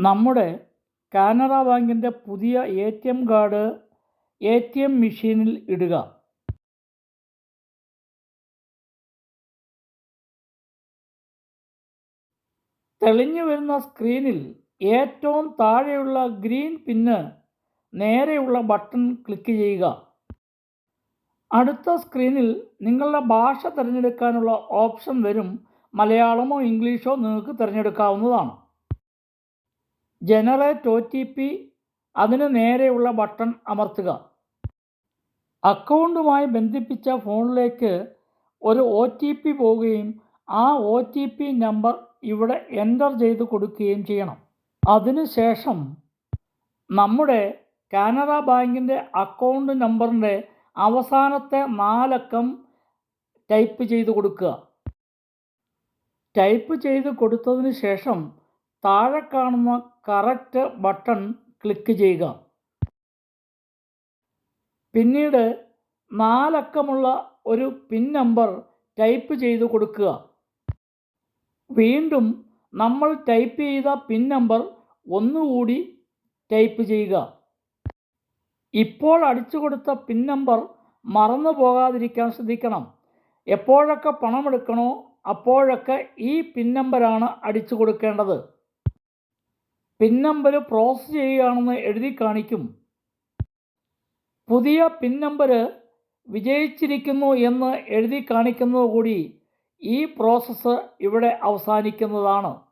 നമ്മുടെ കാനറ ബാങ്കിന്റെ പുതിയ A T M card A T M മെഷീനിൽ ഇടുക. തെളിഞ്ഞു വരുന്ന സ്ക്രീനിൽ ഏറ്റവും താഴെയുള്ള ഗ്രീൻ പിന്ന് നേരെയുള്ള ബട്ടൺ ക്ലിക്ക് ചെയ്യുക. അടുത്ത സ്ക്രീനിൽ നിങ്ങളുടെ ഭാഷ തിരഞ്ഞെടുക്കാനുള്ള ഓപ്ഷൻ വരും. മലയാളമോ ഇംഗ്ലീഷോ നിങ്ങൾക്ക് തിരഞ്ഞെടുക്കാവുന്നതാണ്. ജനറേറ്റ് ഒ ടി പി അതിന് നേരെയുള്ള ബട്ടൺ അമർത്തുക. അക്കൗണ്ടുമായി ബന്ധിപ്പിച്ച ഫോണിലേക്ക് ഒരു ഒ ടി പി പോവുകയും ആ ഒ ടി പി നമ്പർ ഇവിടെ എന്റർ ചെയ്ത് കൊടുക്കുകയും ചെയ്യണം. അതിനുശേഷം നമ്മുടെ കാനറ ബാങ്കിന്റെ അക്കൗണ്ട് നമ്പറിന്റെ അവസാനത്തെ നാലക്കം ടൈപ്പ് ചെയ്ത് കൊടുക്കുക. ടൈപ്പ് ചെയ്ത് കൊടുത്തതിന് ശേഷം താഴെ കാണുന്ന കറക്റ്റ് ബട്ടൺ ക്ലിക്ക് ചെയ്യുക. പിന്നീട് നാലക്കമുള്ള ഒരു പിൻ നമ്പർ ടൈപ്പ് ചെയ്ത് കൊടുക്കുക. വീണ്ടും നമ്മൾ ടൈപ്പ് ചെയ്ത പിൻ നമ്പർ ഒന്നുകൂടി ടൈപ്പ് ചെയ്യുക. ഇപ്പോൾ അടിച്ചു കൊടുത്ത പിൻ നമ്പർ മറന്നു പോകാതിരിക്കാൻ ശ്രദ്ധിക്കണം. എപ്പോഴൊക്കെ പണമെടുക്കണോ അപ്പോഴൊക്കെ ഈ പിൻ നമ്പറാണ് അടിച്ചു കൊടുക്കേണ്ടത്. പിൻ നമ്പർ പ്രോസസ്സ് ചെയ്യുകയാണെന്ന് എഴുതി കാണിക്കും. പുതിയ പിൻ നമ്പർ വിജയിച്ചിരിക്കുന്നു എന്ന് എഴുതി കാണിക്കുന്നത് കൂടി ഈ പ്രോസസ്സ് ഇവിടെ അവസാനിക്കുന്നതാണ്.